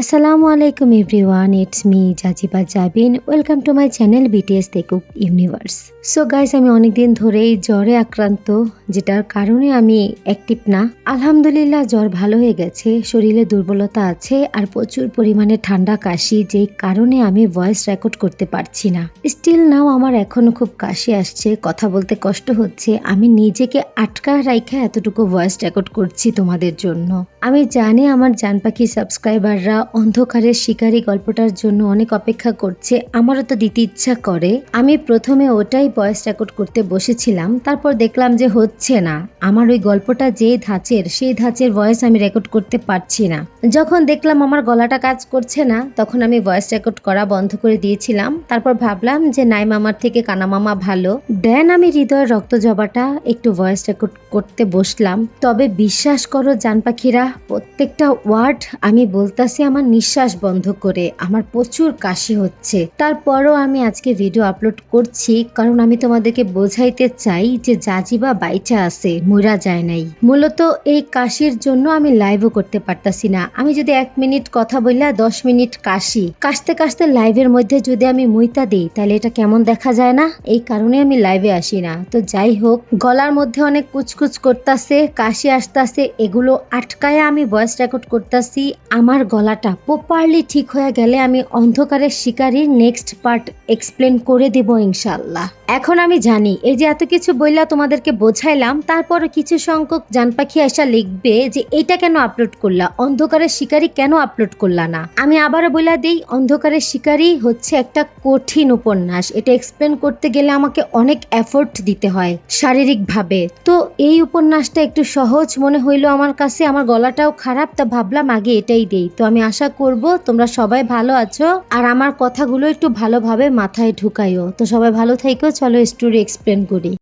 আসসালামু আলাইকুম everyone it's me Jaziba Jabin. Welcome to my channel BTS Taekook universe so guys আমি অনেকদিন ধরেই জ্বরে আক্রান্ত, যেটার কারণে আমি অ্যাক্টিভ না। আলহামদুলিল্লাহ, জ্বর ভালো হয়ে গেছে, শরীরে দুর্বলতা আছে, আর প্রচুর পরিমাণে ঠান্ডা কাশি যে কারণে আমি ভয়েস রেকর্ড করতে পারছি না। স্টিল নাও আমার এখনও খুব কাশি আসছে, কথা বলতে কষ্ট হচ্ছে। আমি নিজেকে আটকা রাইখা এতটুকু ভয়েস রেকর্ড করছি তোমাদের জন্য। আমি জানি আমার জান পাখি সাবস্ক্রাইবাররা অন্ধকারের শিকারী গল্পটার জন্য অনেক অপেক্ষা করছে, আমারও তো দিতে ইচ্ছা করে। আমি প্রথমে ওটাই ভয়েস রেকর্ড করতে বসেছিলাম, তারপর দেখলাম যে হচ্ছে না। আমার ওই গল্পটা যে ধাঁচের, সেই ধাঁচের ভয়েস আমি রেকর্ড করতে পারছি না। যখন দেখলাম আমার গলাটা কাজ করছে না, তখন আমি ভয়েস রেকর্ড করা বন্ধ করে দিয়েছিলাম। তারপর ভাবলাম যে নাই মামার থেকে কানা মামা ভালো। দেন আমি হৃদয়ের রক্ত জবাটা একটু ভয়েস রেকর্ড করতে বসলাম। তবে বিশ্বাস করো জান পাখিরা, প্রত্যেকটা ওয়ার্ড আমি বলতাছি আমার নিঃশ্বাস বন্ধ করে, আমার প্রচুর কাশি হচ্ছে। তারপরও আমি আজকে ভিডিও আপলোড করছি, কারণ আমি তোমাদেরকে বোঝাইতে চাই যে জাজিবা বাইচা আছে, মরা যায় নাই। মূলত এই কাশির জন্য আমি লাইভও করতে পারতাছি না। আমি যদি এক মিনিট কথা বললা দশ মিনিট কাশি। কাশতে কাশতে লাইভের মধ্যে যদি আমি মুইতা দিই, তাহলে এটা কেমন দেখা যায় না? এই কারণে আমি লাইভে আসি না। তো যাই হোক, গলার মধ্যে অনেক কুচকুচ করতাছে, কাশি আসতাছে, এগুলো আটকায় আমি ভয়েস রেকর্ড করতাছি, আমার গলাটা প্রপারলি ঠিক হয়ে গেলে আমি অন্ধকারের শিকারীর নেক্সট পার্ট এক্সপ্লেন করে দেব ইনশাল্লাহ এখন আমি জানি, এই যে এত কিছু বইলা তোমাদেরকে বোঝাইলাম তারপর কিছু সংখ্যক জান পাখি আসা লিখবে যে এটা কেন আপলোড করলা, অন্ধকারের শিকারী কেন আপলোড করলা না? আমি আবারও বইলা দিই, অন্ধকারের শিকারী হচ্ছে একটা কঠিন উপন্যাস। এটা এক্সপ্লেন করতে গেলে আমাকে অনেক এফোর্ট দিতে হয় শারীরিকভাবে। তো এই উপন্যাসটা একটু সহজ মনে হইল আমার কাছে, আমার গলাটাও খারাপ, তা ভাবলাম আগে এটাই দেই। তো আমি আশা করব তোমরা সবাই ভালো আছো। আর আমার কথাগুলো একটু ভালোভাবে মাথায় ঢুকাইও। তো সবাই ভালো থাইকো চলো স্টোরি এক্সপ্লেন করি।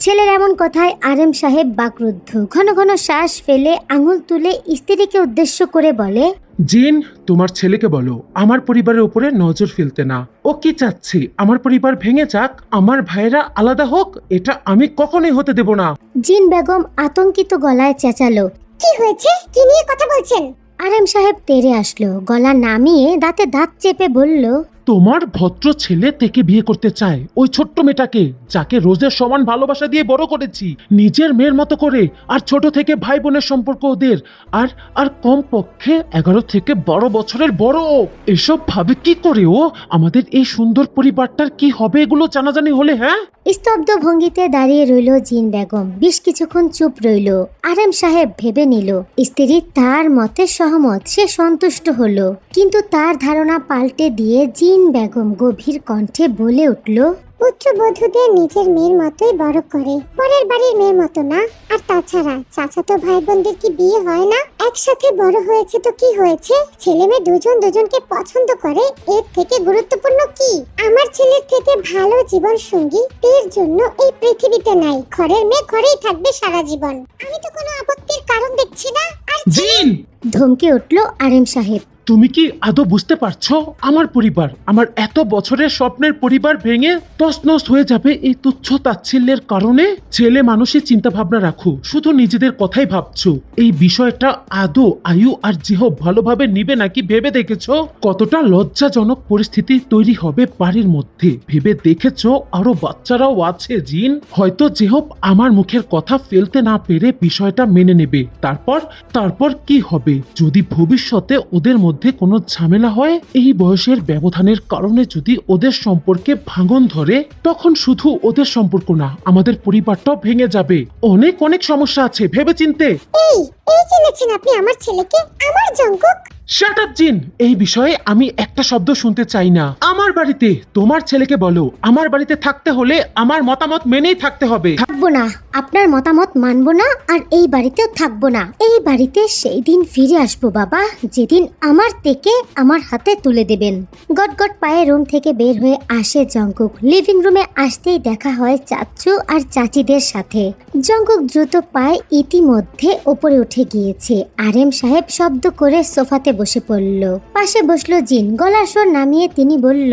ছেলের এমন কথায় আরেম সাহেব বাকরুদ্ধ। ঘন ঘন শ্বাস ফেলে আঙুল তুলে স্ত্রীকে উদ্দেশ্য করে বলে জিন তোমার ছেলেকে বলো আমার পরিবারের উপরে নজর ফেলতে না। ও কি চাচ্ছে? আমার পরিবার ভেঙে যাক আমার ভাইয়েরা আলাদা হোক এটা আমি কখনোই হতে দেব না। জিন বেগম আতঙ্কিত গলায় চেঁচালো কি হয়েছে? কি নিয়ে কথা বলছেন? আরেম সাহেব তেরে আসলো গলা নামিয়ে দাঁতে দাঁত চেপে বলল তোমার ভদ্র ছেলে থেকে বিয়ে করতে চায়। ওই ছোট্ট মেয়েটাকে, যাকে রোজের সমান ভালোবাসা দিয়ে বড় করেছি। নিজের মেয়ের মতো করে আর ছোট থেকে ভাই বোনের সম্পর্ক ওদের। আর আর কম পক্ষে এগারো থেকে বারো বছরের বড়। এসব ভাবে কি করে ও? আমাদের এই সুন্দর পরিবারটার কি হবে এগুলো জানাজানি হলে হ্যাঁ? স্তব্ধ ভঙ্গিতে দাঁড়িয়ে রইল জিন বেগম। বেশ কিছুক্ষণ চুপ রইল। আরেম সাহেব ভেবে নিল, স্ত্রী তার মতে সহমত, সে সন্তুষ্ট হলো। কিন্তু তার ধারণা পাল্টে দিয়ে জিন বেগম গভীর কণ্ঠে বলে উঠল পুত্রবধূদের নিজের মেয়ের মতোই বড় করে। পরের বাড়ির মেয়ের মতো না। আর তাছাড়া চাচাতো ভাই বোনদের কি বিয়ে হয় না? একসাথে বড় হয়েছে তো কি হয়েছে? ছেলে মেয়ে দুজন দুজনকে পছন্দ করে? এর থেকে গুরুত্বপূর্ণ কি? আমার ছেলের থেকে ভালো জীবন সঙ্গী এর জন্য এই পৃথিবীতে নাই। ঘরের মেয়ে ঘরেই থাকবে সারা জীবন। আমি তো কোনো আপত্তির কারণ দেখছি না। আর জিন! ধমকে উঠল আরেম সাহেব। তুমি কি আদৌ বুঝতে পারছ? আমার পরিবার, আমার এত বছরের স্বপ্নের পরিবার ভেঙে তছনছ হয়ে যাবে এই তুচ্ছ তাচ্ছিল্যের কারণে? ছেলে মানুষের চিন্তা ভাবনা রাখো, শুধু নিজেদের কথাই ভাবছ। এই বিষয়টা আদৌ আয়ু আর যেহব ভালোভাবে নিবে নাকি ভেবে দেখেছ? কতটা লজ্জাজনক পরিস্থিতি তৈরি হবে বাড়ির মধ্যে। ভেবে দেখেছ আরও বাচ্চারাও আছে, জিন? হয়তো যেহব আমার মুখের কথা ফেলতে না পেরে বিষয়টা মেনে নেবে। তারপর তারপর কি হবে? যদি ভবিষ্যতে ওদের মধ্যে কোনো ঝামেলা হয়? এই বয়সের ব্যবধানের কারণে যদি ওদের সম্পর্কে ভাঙন ধরে, তখন শুধু ওদের সম্পর্ক না, আমাদের পরিবারটাও ভেঙে যাবে। অনেক অনেক সমস্যা আছে ভেবে চিনতে এই এই চিনেছেন আপনি আমার ছেলেকে? আমার জঙ্কুক? শাট আপ জিন এই বিষয়ে আমি একটা শব্দ শুনতে চাই না। আমার বাড়িতে তোমার ছেলেকে বলো। আমার বাড়িতে থাকতে হলে আমার মতামত মেনেই থাকতে হবে। থাকব না। আপনার মতামত মানবো না আর এই বাড়িতেও থাকব না। এই বাড়িতে সেই দিন ফিরে আসব, বাবা। যেদিন আমার থেকে আমার হাতে তুলে দেবেন। গট গট পায়ে রুম থেকে বের হয়ে আসে জঙ্কুক। লিভিং রুমে আসতেই দেখা হয় চাচু আর চাচিদের সাথে। জঙ্কুক দ্রুত পায়ে ইতিমধ্যে ওপরে উঠে গিয়েছে। আরেম সাহেব শব্দ করে সোফাতে বসে পড়ল। পাশে বসল জিন। গলার স্বর নামিয়ে তিনি বলল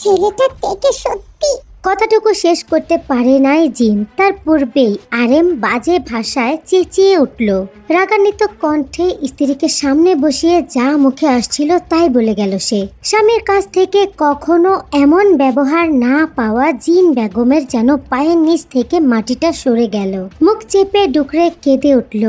ছেলেটা থেকে সত্যি। কথাটুকু শেষ করতে পারে নাই জিন। তার পূর্বেই আরেম বাজে ভাষায় চেঁচিয়ে উঠল। রাগান্বিত কণ্ঠে স্ত্রীকে সামনে বসিয়ে যা মুখে আসছিল তাই বলে গেল সে। স্বামীর কাছ থেকে কখনো এমন ব্যবহার না পাওয়া জিন বেগমের যেন পায়ের নিচ থেকে মাটিটা সরে গেল। মুখ চেপে ডুকরে কেঁদে উঠল।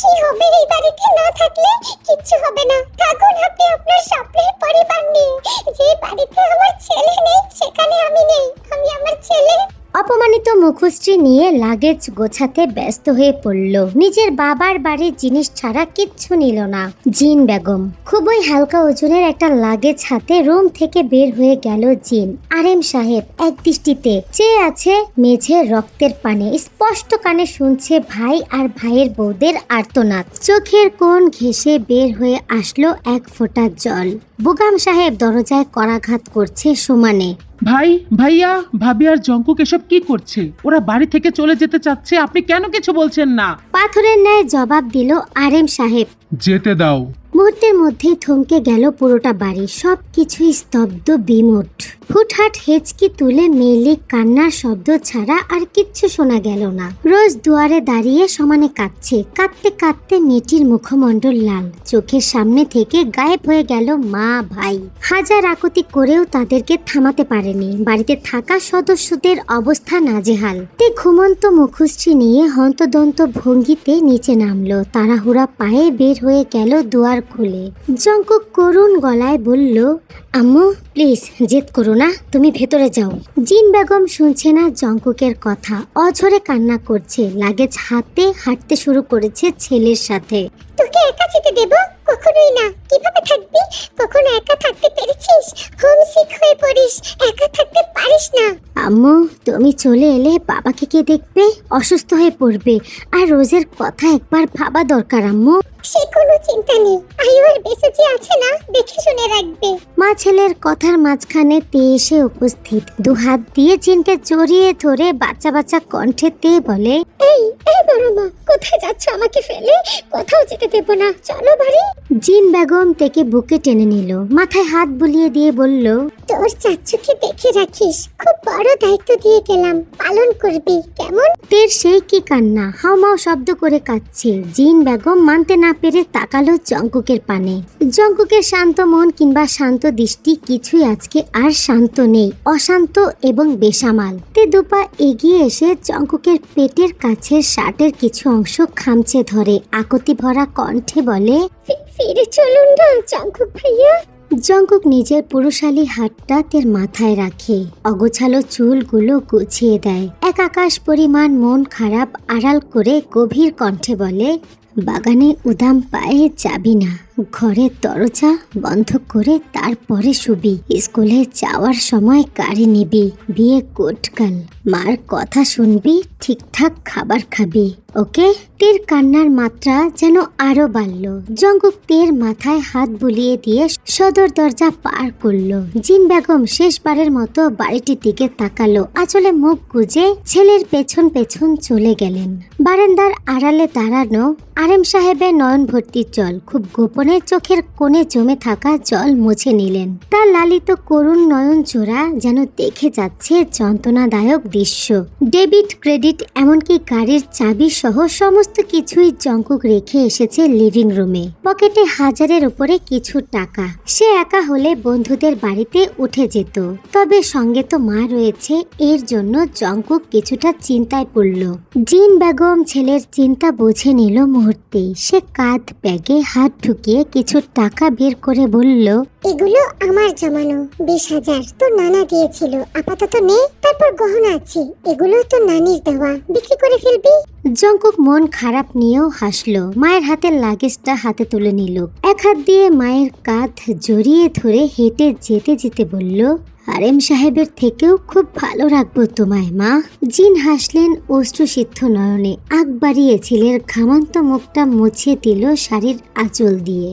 কি হবে এই বাড়িতে না থাকলে? কিচ্ছু হবে না। থাকুন আপনি আপনার স্বপ্নের পরিবার নিয়ে। যে বাড়িতে আমার ছেলে নেই, সেখানে আমি নেই। আমি আমার ছেলে অপমানিত মুখশ্রী নিয়ে লাগেজ গোছাতে ব্যস্ত হয়ে পড়ল। নিজের বাবার বাড়ির জিনিস ছাড়া কিচ্ছু নিল না। জিন বেগম। খুবই হালকা ওজনের একটা লাগেজ হাতে রুম থেকে বের হয়ে গেল জিন। আরেম সাহেব এক দৃষ্টিতে চেয়ে আছে মেঝে রক্তের পানে। স্পষ্ট কানে শুনছে ভাই আর ভাইয়ের বউদের আর্তনাদ। চোখের কোণ ঘেঁষে বের হয়ে আসলো এক ফোঁটা জল। বুগাম সাহেব দরজায় করাঘাত করছে সমানে। ভাই, ভাইয়া, ভাবি আর জঙ্কুক এসব কি করছে? ওরা বাড়ি থেকে চলে যেতে চাচ্ছে, আপনি কেন কিছু বলছেন না? পাথরের ন্যায় জবাব দিল আরেম সাহেব। যেতে দাও। মুহূর্তের মধ্যেই থমকে গেল পুরোটা বাড়ি সব কিছুই স্তব্ধ, বিমুট। হুটহাট হেঁচকি তুলে মেয়েলি কান্নার শব্দ ছাড়া আর কিচ্ছু শোনা গেল না। রোজ দুয়ারে দাঁড়িয়ে সমানে কাঁদছে, কাঁদতে কাঁদতে মেয়েটির মুখমণ্ডল লাল। চোখের সামনে থেকে গায়েব হয়ে গেল মা, ভাই। হাজার আকুতি করেও তাদেরকে থামাতে পারেনি। বাড়িতে থাকা সদস্যদের অবস্থা নাজেহাল। তে ঘুমন্ত মুখশ্রী নিয়ে হন্তদন্ত ভঙ্গিতে নিচে নামলো। তাড়াহুড়া পায়ে বের হয়ে গেল দুয়ার খুলে। জঙ্কুক করুণ গলায় বলল, আম্মু প্লিজ জেদ করো না, তুমি ভেতরে যাও। জিন বেগম শুনছে না জঙ্ককের কথা। অঝরে কান্না করছে। লাগেজ হাতে হাঁটতে শুরু করেছে ছেলের সাথে। তোকে একা যেতে দেব? কখনোই না। কীভাবে থাকবি? কখনো একা থাকতে পেরেছিস? হোমসিক হয়ে পড়িস। একা থাকতে পারিস না। আম্মু তুমি চলে এলে বাবাকে কে দেখবে অসুস্থ হয়ে পড়বে। আর রোজের কথা একবার ভাবা দরকার আম্মু। সে কোনো চিন্তা নেই। আয়ু আর বেঁচে যে আছে না? দেখে শুনে রাখবে। মা ছেলের কথার মাঝখানে তে এসে উপস্থিত। দু হাত দিয়ে জিনকে জড়িয়ে ধরে বাচ্চা বাচ্চা কণ্ঠে তে বলে এই এই বড় মা কোথায় যাচ্ছ আমাকে ফেলে? কোথাও যেতে দেব না। চলো বাড়ি। জিন বেগম তেকে বুকে টেনে নিল। মাথায় হাত বুলিয়ে দিয়ে বলল তোর চাচ্চুকে দেখে রাখিস খুব বড় দায়িত্ব দিয়ে গেলাম। পালন করবি কেমন? তের সেই কি কান্না হাউমাউ শব্দ করে কাঁদছে। জিন বেগম মানতে না পেরে তাকালো জঙ্কুকের পানে। জঙ্কুকের শান্ত মন কিংবা শান্ত দৃষ্টি কিছুই আজকে আর শান্ত নেই অশান্ত এবং বেসামাল। দুপা এগিয়ে এসে জঙ্কুকের পেটের কাছের শার্টের কিছু অংশ খামচে ধরে আকতি ভরা কণ্ঠে বলে ফিরে চলুন না জঙ্কুক ভাইয়া। জঙ্কুক নিজের পুরুষালী হাতটা তের মাথায় রাখে, অগোছালো চুলগুলো গুছিয়ে দেয়। এক আকাশ পরিমাণ মন খারাপ আড়াল করে গভীর কণ্ঠে বলে, বাগানে উদাম পায়ে যাবি না। ঘরের দরজা বন্ধ করে তারপরে শুবি। স্কুলে যাওয়ার সময় গাড়ি নিবি। বিয়ে কোটকাল মার কথা শুনবি, ঠিকঠাক খাবার খাবি, ওকে? তীর কান্নার মাত্রা যেন আরও বাড়ল। জঙ্গুক তীর মাথায় হাত বুলিয়ে দিয়ে সদর দরজা পার করল। জিন বেগম শেষবারের মতো বাড়িটির দিকে তাকালো। আচলে মুখ গুজে ছেলের পেছন পেছন চলে গেলেন। বারান্দার আড়ালে দাঁড়ানো আরেম সাহেবের নয়ন ভর্তি জল খুব গোপনে চোখের কোণে জমে থাকা জল মুছে নিলেন। তার লালিত করুণ নয়ন জোড়া যেন দেখে যাচ্ছে যন্ত্রণাদায়ক দৃশ্য। ডেবিট ক্রেডিট এমনকি গাড়ির চাবি সহ সমস্ত কিছুই জঙ্কুক রেখে এসেছে লিভিং রুমে। পকেটে হাজারের উপরে কিছু টাকা। সে একা হলে বন্ধুদের বাড়িতে উঠে যেত। তবে সঙ্গে তো মা রয়েছে, এর জন্য জঙ্কুক কিছুটা চিন্তায় পড়ল। জিন বেগম ছেলের চিন্তা বুঝে নিল মুহূর্তেই সে কাঁধ ব্যাগে হাত ঢুকিয়ে কিছু টাকা বের করে বলল এগুলো আমার জমানো। বিশ হাজার তো নানা দিয়েছিল। আপাতত নে তারপর গহনা আছে এগুলো তো নানির দেওয়া। বিক্রি করে ফেলবি? জঙ্কুক মন খারাপ নিয়েও হাসলো। মায়ের হাতের লাগেজটা হাতে তুলে নিল। এক হাত দিয়ে মায়ের কাঁধ জড়িয়ে ধরে হেঁটে যেতে যেতে বলল হারেম সাহেবের থেকেও খুব ভালো রাখব তোমায়, মা। জিন হাসলেন অশ্রুসিদ্ধ নয়নে। আগ বাড়িয়ে ছেলের ঘামান্ত মুখটা মুছে দিল শাড়ির আঁচল দিয়ে।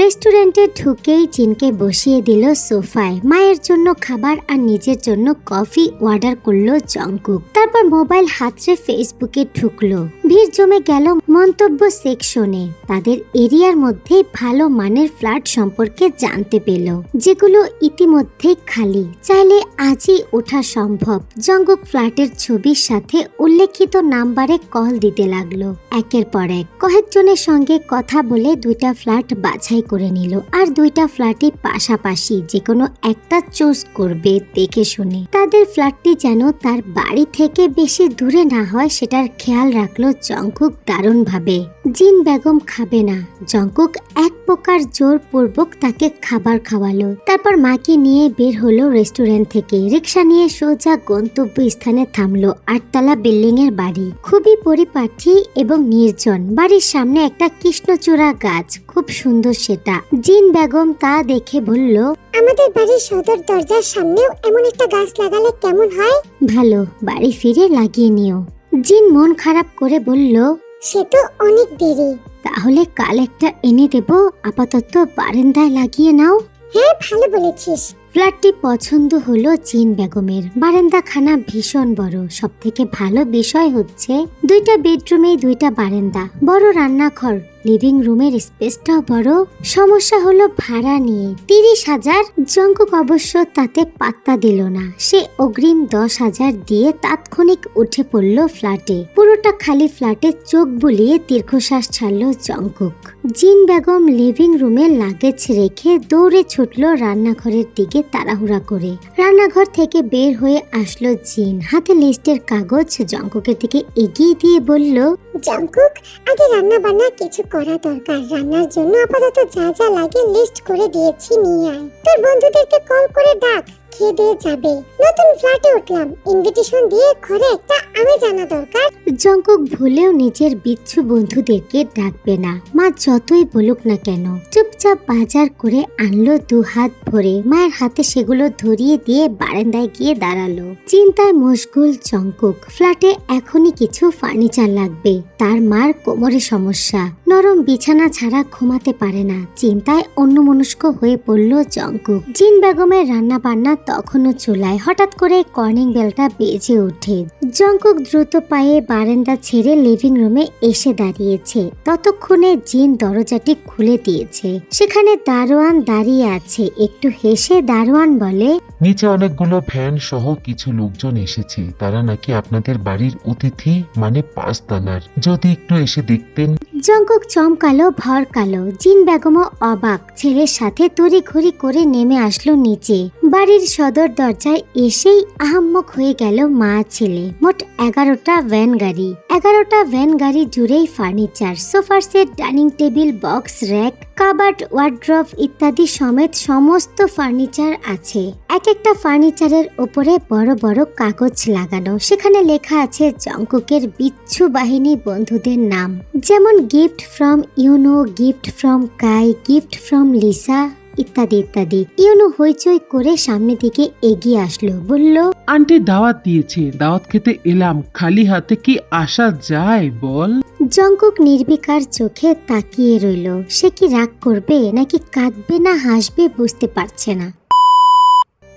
রেস্টুরেন্টে ঢুকেই জিনকে বসিয়ে দিল সোফায়। মায়ের জন্য খাবার আর নিজের জন্য কফি অর্ডার করল জঙ্কুক তারপর মোবাইল হাতরে ফেসবুকে ঢুকলো। ভিড় জমে গেল মন্তব্য সেকশনে। তাদের এরিয়ার মধ্যে ভালো মানের ফ্ল্যাট সম্পর্কে জানতে পেল, যেগুলো ইতিমধ্যে খালি। চাইলে আজই ওঠা সম্ভব। জঙ্কুক ফ্ল্যাটের ছবির সাথে উল্লেখিত নাম্বারে কল দিতে লাগল। একের পর এক। কয়েকজনের সঙ্গে কথা বলে দুইটা ফ্ল্যাট বাছাই করে নিল। আর দুইটা ফ্ল্যাটই পাশাপাশি যে কোনো একটা চুজ করবে দেখে শুনে। তাদের ফ্ল্যাটটি যেন তার বাড়ি থেকে বেশি দূরে না হয়, সেটার খেয়াল রাখল জঙ্কুক দারুণভাবে। জিন বেগম খাবে না। জঙ্কুক এক প্রকার জোরপূর্বক তাকে খাবার খাওয়ালো। তারপর মাকে নিয়ে বের হলো রেস্টুরেন্ট থেকে। রিক্সা নিয়ে সোজা গন্তব্য স্থানে থামলো আটতলা বিল্ডিং এর বাড়ি। খুবই পরিপাটি এবং নির্জন। বাড়ির সামনে একটা কৃষ্ণচূড়া গাছ। খুব সুন্দর সেটা। জিন বেগম তা দেখে বলল আমাদের বাড়ির সদর দরজার সামনেও এমন একটা গাছ লাগালে কেমন হয়? ভালো বাড়ি ফিরে লাগিয়ে নিও। জিন মন খারাপ করে বলল সে তো অনেক দেরি। তাহলে কাল একটা এনে দেব আপাতত বারান্দায় লাগিয়ে নাও। হ্যাঁ ভালো বলেছিস। ফ্ল্যাটটি পছন্দ হলো জিন বেগমের। বারান্দাখানা ভীষণ বড় সব থেকে ভালো বিষয় হচ্ছে দুইটা বেডরুমে দুইটা বারান্দা বড় রান্নাঘর। লিভিং রুমের স্পেসটাও বড়। সমস্যা হলো ভাড়া নিয়ে। তিরিশ হাজার জঙ্কুক অবশ্য তাতে পাত্তা দিল না। সে অগ্রিম দশ হাজার দিয়ে তাৎক্ষণিক উঠে পড়ল ফ্ল্যাটে। পুরোটা খালি ফ্ল্যাটে চোখ বুলিয়ে দীর্ঘশ্বাস ছাড়ল জঙ্কুক। জিন বেগম লিভিং রুমে লাগেজ রেখে দৌড়ে ছুটল রান্নাঘরের দিকে তাড়াহুড়া করে। রান্নাঘর থেকে বের হয়ে আসলো জিন। হাতে লিস্টের কাগজ জঙ্কুকের দিকে এগিয়ে দিয়ে বলল জঙ্কুক আগে রান্না বান্না কিছু করা দরকার। রান্নার জন্য আপাতত যা যা লাগে লিস্ট করে দিয়েছি নিয়ে আয়। তোর বন্ধুদেরকে কল করে ডাক। খেয়ে দিয়ে যাবে। নতুন ফ্ল্যাটে উঠলাম। ইনভিটেশন দিয়ে ঘরে একটা আমি জানা দরকার। জঙ্কুক ভুলেও নিজের বিচ্ছু বন্ধুদেরকে ডাকবে না। মা যতই বলুক না কেন, চুপচাপ বাজার করে আনলো দু হাত ভরে। মায়ের হাতে সেগুলো ধরিয়ে দিয়ে বারান্দায় গিয়ে দাঁড়াল। চিন্তায় মশগুল জঙ্কুক। ফ্ল্যাটে এখনই কিছু ফার্নিচার লাগবে। তার মার কোমরে সমস্যা। নরম বিছানা ছাড়া ঘুমাতে পারে না। চিন্তায় অন্যমনস্ক হয়ে পড়ল জঙ্কুক। জিন বেগমের রান্না বান্না তখনও চুলায় হঠাৎ করে কর্নিং বেলটা বেজে ওঠে। জঙ্কুক দ্রুত পায়ে বারান্দা ছেড়ে লিভিং রুমে এসে দাঁড়িয়েছে। ততক্ষণে জিন দরজাটি খুলে দিয়েছে। সেখানে দারোয়ান দাঁড়িয়ে আছে। একটু হেসে দারোয়ান বলে, নিচে অনেকগুলো ফ্যান সহ কিছু লোকজন এসেছে। তারা নাকি আপনাদের বাড়ির অতিথি মানে পাঁচতলার। যদি একটু এসে দেখতেন। জঙ্কুক চমকালো, ভরকালো। জিন বেগম অবাক। ছেলের সাথে তড়িঘড়ি করে নেমে আসলো নিচে। বাড়ির সদর দরজায় এসেই আহাম্মক হয়ে গেল মা ছেলে। মোট এগারোটা ভ্যান গাড়ি। এগারোটা ভ্যান গাড়ি জুড়েই ফার্নিচার। সোফার set, dining table, box, rack cupboard wardrobe ইত্যাদি সমেত সমস্ত ফার্নিচার আছে। এক একটা ফার্নিচারের ওপরে বড় বড় কাগজ লাগানো। সেখানে লেখা আছে জঙ্কুকের বিচ্ছু বাহিনী বন্ধুদের নাম। যেমন gift from Yuno, gift from Kai, gift from Lisa ইত্যাদি ইত্যাদি। ইউনো হইচই করে সামনে দিকে এগিয়ে আসলো বলল আন্টি দাওয়াত দিয়েছে দাওয়াত খেতে এলাম। খালি হাতে কি আসা যায় বল? জঙ্কুক নির্বিকার চোখে তাকিয়ে রইল। সে কি রাগ করবে নাকি কাঁদবে না হাসবে বুঝতে পারছে না।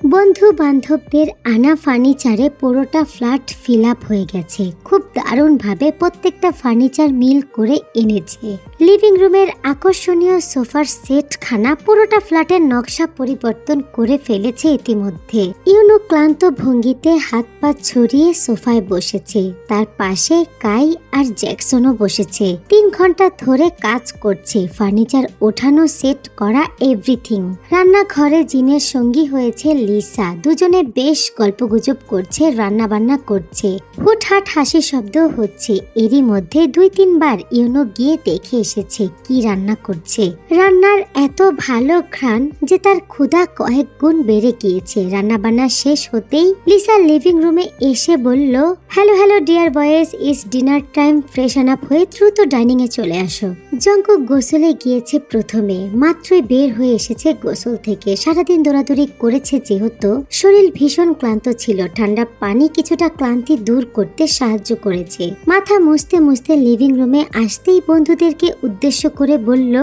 বন্ধু বান্ধবদের আনা ফার্নিচারে পুরোটা ফ্ল্যাট ফিল আপ হয়ে গেছে। খুব দারুণভাবে প্রত্যেকটা ফার্নিচার মিল করে এনেছে। লিভিং রুমের আকর্ষণীয় সোফার সেট খানা পুরোটা ফ্ল্যাটের নকশা পরিবর্তন করে ফেলেছে ইতিমধ্যে। ইউনো ক্লান্ত ভঙ্গিতে হাত পা ছড়িয়ে সোফায় বসেছে। তার পাশে কাই আর জ্যাকসনও বসেছে। তিন ঘণ্টা ধরে কাজ করছে। ফার্নিচার ওঠানো, সেট করা, এভরিথিং। রান্নাঘরে জিনের সঙ্গী হয়েছে লিসা দুজনে বেশ গল্পগুজব করছে রান্না বান্না করছে। হুটহাট হাসি শব্দ হচ্ছে। এরই মধ্যে দুই তিনবার ইউনো গিয়ে দেখে এসেছে কি রান্না করছে। রান্নার এত ভালো ঘ্রাণ যে তার ক্ষুধা কয়েক গুণ বেড়ে গিয়েছে। রান্না বান্না শেষ হতেই লিসা লিভিং রুমে এসে বলল, hello hello, dear boys is dinner time freshen up হয়ে দ্রুত ডাইনিং এ চলে আসো। জঙ্কুক গোসলে গিয়েছে প্রথমে। মাত্রই বের হয়ে এসেছে গোসল থেকে। সারাদিন দৌড়াদৌড়ি করেছে যেহেতু শরীর ভীষণ ক্লান্ত ছিল। ঠান্ডা পানি কিছুটা ক্লান্তি দূর করতে সাহায্য করেছে। মাথা মুছতে মুছতে লিভিং রুমে আসতেই বন্ধুদেরকে উদ্দেশ্য করে বলল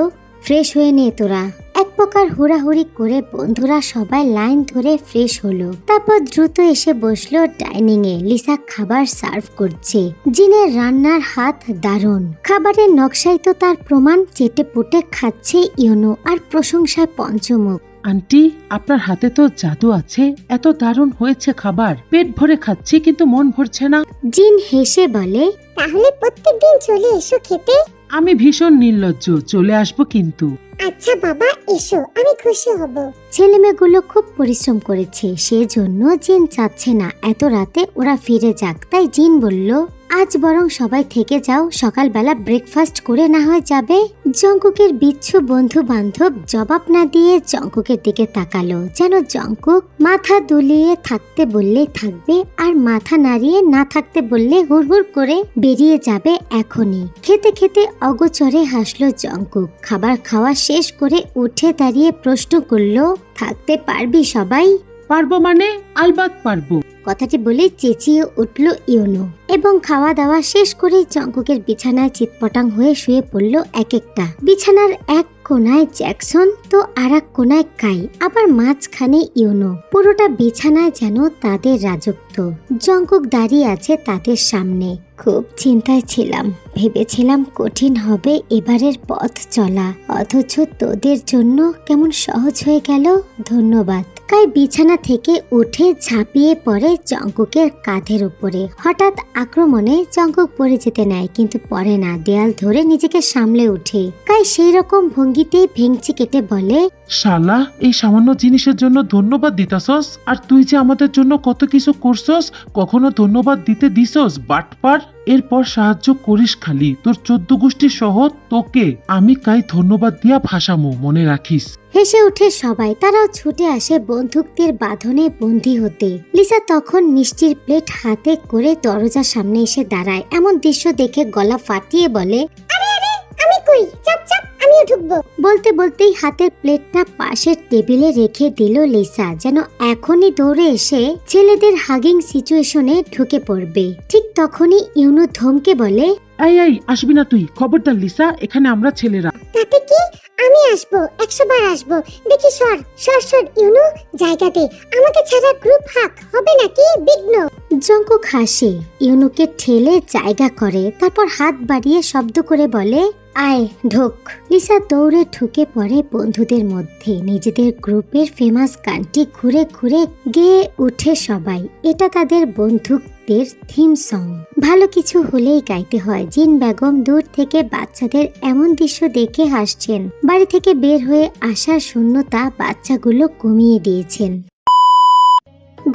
ফ্রেশ হয়ে নে তোরা। এক প্রকার হুড়াহুড়ি করে বন্ধুরা সবাই লাইন ধরে ফ্রেশ হলো। তারপর দ্রুত এসে বসল ডাইনিং এ লিসা খাবার সার্ভ করছে। জিনের রান্নার হাত দারুণ। খাবারের নকশায় তো তার প্রমাণ চেটে পুটে খাচ্ছে ইউনো আর প্রশংসায় পঞ্চমুখ। আন্টি আপনার হাতে তো জাদু আছে। এত দারুণ হয়েছে খাবার। পেট ভরে খাচ্ছি কিন্তু মন ভরছে না। জিন হেসে বলে তাহলে প্রত্যেকদিন চলে এসো খেতে? আমি ভীষণ নির্লজ্জ চলে আসব কিন্তু। আচ্ছা বাবা এসো আমি খুশি হব। ছেলেমেয়েগুলো খুব পরিশ্রম করেছে সেজন্য জিন চাচ্ছে না। এত রাতে ওরা ফিরে যাক তাই জিন বলল আজ বরং সবাই থেকে যাও, সকালবেলা ব্রেকফাস্ট করে না হয় যাবে। জঙ্কুকের বিচ্ছু বন্ধু বান্ধব জবাব না দিয়ে জঙ্কুকের দিকে তাকালো। যেন জঙ্কুক মাথা দুলিয়ে থাকতে বললে থাকবে আর মাথা নাড়িয়ে না থাকতে বললে হুড়হুড় করে বেরিয়ে যাবে এখনই। খেতে খেতে অগোচরে হাসলো জঙ্কুক। খাবার খাওয়া শেষ করে উঠে দাঁড়িয়ে প্রশ্ন করল, থাকতে পারবি সবাই? পারব মানে আলবাত পারব। কথাটি বলে চেঁচিয়ে উঠল ইউনো এবং খাওয়া দাওয়া শেষ করে জঙ্কুকের বিছানায় চিৎপটাং হয়ে শুয়ে পড়ল এক একটা। বিছানার এক কোনায় জ্যাকসন, তো আর এক কোনায় কাই, আবার মাঝখানে ইউনো। পুরোটা বিছানায় যেন তাদের রাজত্ব জঙ্কুক দাঁড়িয়ে আছে তাদের সামনে। খুব চিন্তায় ছিলাম। ভেবেছিলাম কঠিন হবে এবারের পথ চলা। অথচ তোদের জন্য কেমন সহজ হয়ে গেল। ধন্যবাদ। কাই বিছানা থেকে উঠে ঝাঁপিয়ে পড়ে জঙ্কুকের কাঁধের উপরে। হঠাৎ আক্রমণে জঙ্কুক পড়ে যেতে নেয়, কিন্তু পরে না। দেয়াল ধরে নিজেকে সামলে উঠে। কাই সেই রকম ভঙ্গিতে ভেঙচি কেটে বলে, শালা, এই সামান্য জিনিসের জন্য ধন্যবাদ দিতাসস আর তুই যে আমাদের জন্য কত কিছু করছস কখনো ধন্যবাদ দিতে দিছস বাটপার এরপর সাহায্য করিস খালি। তোর চোদ্দ গোষ্ঠী সহ তোকে আমি কাই ধন্যবাদ দিয়া ভাসামো মনে রাখিস। হেসে উঠে সবাই তারাও ছুটে আসে বন্দুকদের বাঁধনে বন্দি হতে। লিসা তখন মিষ্টির প্লেট হাতে করে দরজার সামনে এসে দাঁড়ায়। এমন দৃশ্য দেখে গলা ফাটিয়ে বলে আমি কই? চাপ চাপ আমিও ঢুকবো। বলতে বলতেই হাতের প্লেটটা পাশের টেবিলে রেখে দিল লিসা যেন এখনই দৌড়ে এসে ছেলেদের হাগিং সিচুয়েশনে ঢুকে পড়বে। ঠিক তখনই ইউনু ধমকে বলে এই এই আসবি না তুই। খবরদার লিসা এখানে আমরা ছেলেরা। তাতে কি? আমি আসব একশো বার আসব। দেখি সর সর সর ইউনো জায়গা দে আমাকে ছাড়া গ্রুপ হাক হবে নাকি? বিঘ্ন। জঙ্কুক হাসে ইউনুকে ঠেলে জায়গা করে, তারপর হাত বাড়িয়ে শব্দ করে বলে, আয়, ঢোক। লিসা দৌড়ে ঢুকে পড়ে বন্ধুদের মধ্যে। নিজেদের গ্রুপের ফেমাস গানটি ঘুরে ঘুরে গেয়ে উঠে সবাই। এটা তাদের বন্ধুকদের থিম সং। ভালো কিছু হলেই গাইতে হয়। জিন বেগম দূর থেকে বাচ্চাদের এমন দৃশ্য দেখে হাসছেন। বাড়ি থেকে বের হয়ে আসার শূন্যতা বাচ্চাগুলো কমিয়ে দিয়েছেন।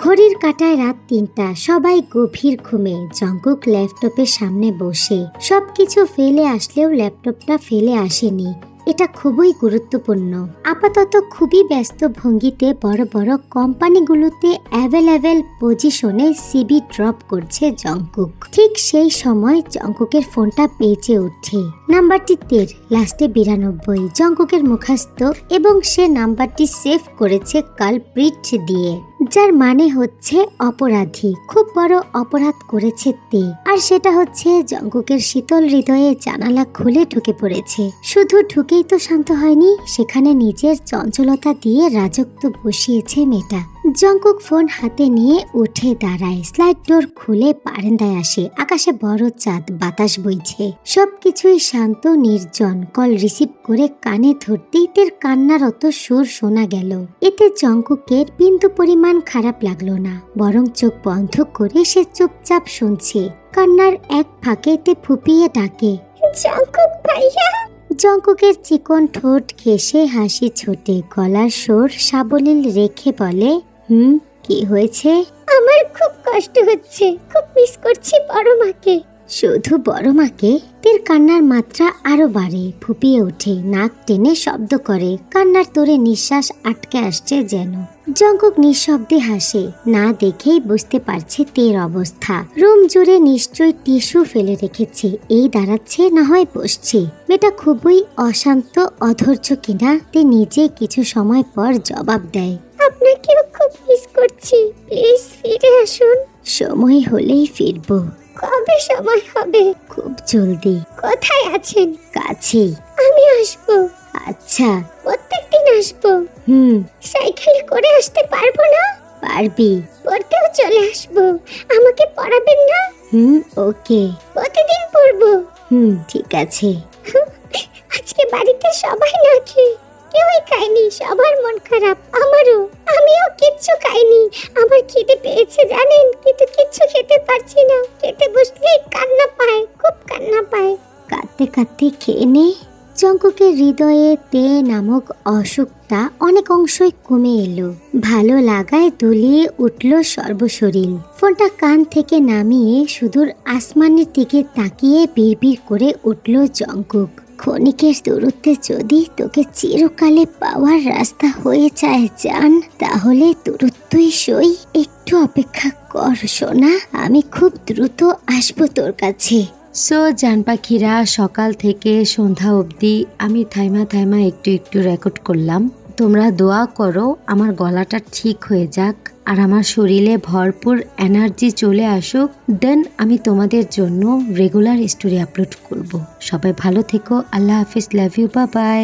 ঘড়ির কাটায় রাত তিনটা, সবাই গভীর ঘুমে জঙ্কুক ল্যাপটপের সামনে বসে। সবকিছু ফেলে আসলেও ল্যাপটপটা ফেলে আসেনি। এটা খুবই গুরুত্বপূর্ণ। আপাতত খুবই ব্যস্ত ভঙ্গিতে বড় বড় কোম্পানিগুলোতে অ্যাভেলেবেল পজিশনে সিবি ড্রপ করছে জঙ্কুক ঠিক সেই সময় জঙ্কুকের ফোনটা বেজে ওঠে। নাম্বারটি তের, লাস্টে বিরানব্বই। জঙ্কুকের মুখাস্ত এবং সে নাম্বারটি সেভ করেছে কালপ্রিট দিয়ে। যার মানে হচ্ছে অপরাধী। খুব বড় অপরাধ করেছে তে। আর সেটা হচ্ছে জঙ্গকের শীতল হৃদয়ে জানালা খুলে ঢুকে পড়েছে। শুধু ঢুকেই তো শান্ত হয়নি, সেখানে নিজের চঞ্চলতা দিয়ে রাজত্ব বসিয়েছে মেয়েটা। জঙ্কুক ফোন হাতে নিয়ে উঠে দাঁড়ায়। স্লাইড ডোর খুলে বারান্দায় আসে। আকাশে বড় চাঁদ, বাতাস বইছে। সবকিছুই শান্ত, নির্জন। কল রিসিভ করে কানে ধরতেই তের কান্নারত সুর শোনা গেল। এতে জঙ্কুকের বিন্দু পরিমাণ খারাপ লাগল না। বরং চোখ বন্ধ করে সে চুপচাপ শুনছে। কান্নার এক ফাঁকে ফাঁকেতে ফুপিয়ে ডাকে জঙ্কুক ভাইয়া! জঙ্কুকের চিকন ঠোঁট ঘেসে হাসি ছোটে। গলার সুর সাবলীল রেখে বলে হুম কি হয়েছে? আমার খুব কষ্ট হচ্ছে খুব মিস করছি বড় মাকে শুধু বড় মাকে তের কান্নার মাত্রা আরও বাড়ে ফুপিয়ে ওঠে নাক টেনে শব্দ করে। কান্নার তোরে নিঃশ্বাস আটকে আসছে যেন। জঙ্কুক নিঃশব্দে হাসে না দেখেই বুঝতে পারছে তের অবস্থা। রুম জুড়ে নিশ্চয়ই টিস্যু ফেলে রেখেছে এই দাঁড়াচ্ছে না হয় বসছে। মেয়েটা খুবই অশান্ত অধৈর্য কিনা তে নিজে কিছু সময় পর জবাব দেয়। আপনাকেও খুব মিস করছি। প্লিজ ফিরে আসুন। সময় হলেই ফিরবো। কবে সময় হবে? খুব জলদি। কোথায় আছেন? কাছেই আমি আসব। আচ্ছা। প্রত্যেকদিন আসব। হুম। সাইকেলে করে আসতে পারব না? পারবি। পড়তেও চলে আসব। আমাকে পড়াবেন না? হুম ওকে। প্রতিদিন পড়ব। হুম ঠিক আছে। আজকে বাড়িতে সবাই না খেয়ে কেউই খায়নি, সবার মন খারাপ, আমারও। আমিও কিচ্ছু খাইনি। আমার খিদে পেয়েছে, জানেন? কিন্তু কিচ্ছু খেতে পারছি না। খেতে বসলেই কান্না পায়, খুব কান্না পায়। কাঁদতে কাঁদতে খেয়ে নে। জঙ্কুকের হৃদয়ে তে নামক অসুখটা অনেক অংশই কমে এলো। ভালো লাগায় দুলিয়ে উঠল সর্বশরীর। ফোনটা কান থেকে নামিয়ে সুদূর আসমানের দিকে তাকিয়ে বিড়বিড় করে উঠল জঙ্কুক। ক্ষণিকের দূরত্বে যদি তোকে চিরকালে পাওয়ার রাস্তা হয়ে যায় যান তাহলে দূরত্বই সই। একটু অপেক্ষা কর, সোনা। আমি খুব দ্রুত আসব তোর কাছে। সো, জান পাখিরা, সকাল থেকে সন্ধ্যা অবধি আমি থাইমা থাইমা একটু একটু রেকর্ড করলাম। তোমরা দোয়া করো, আমার গলাটা ঠিক হয়ে যাক আর আমার শরীরে ভরপুর এনার্জি চলে আসুক। দেন আমি তোমাদের জন্য রেগুলার স্টোরি আপলোড করব। সবাই ভালো থেকো, আল্লাহ হাফিজ লাভ ইউ বা বাই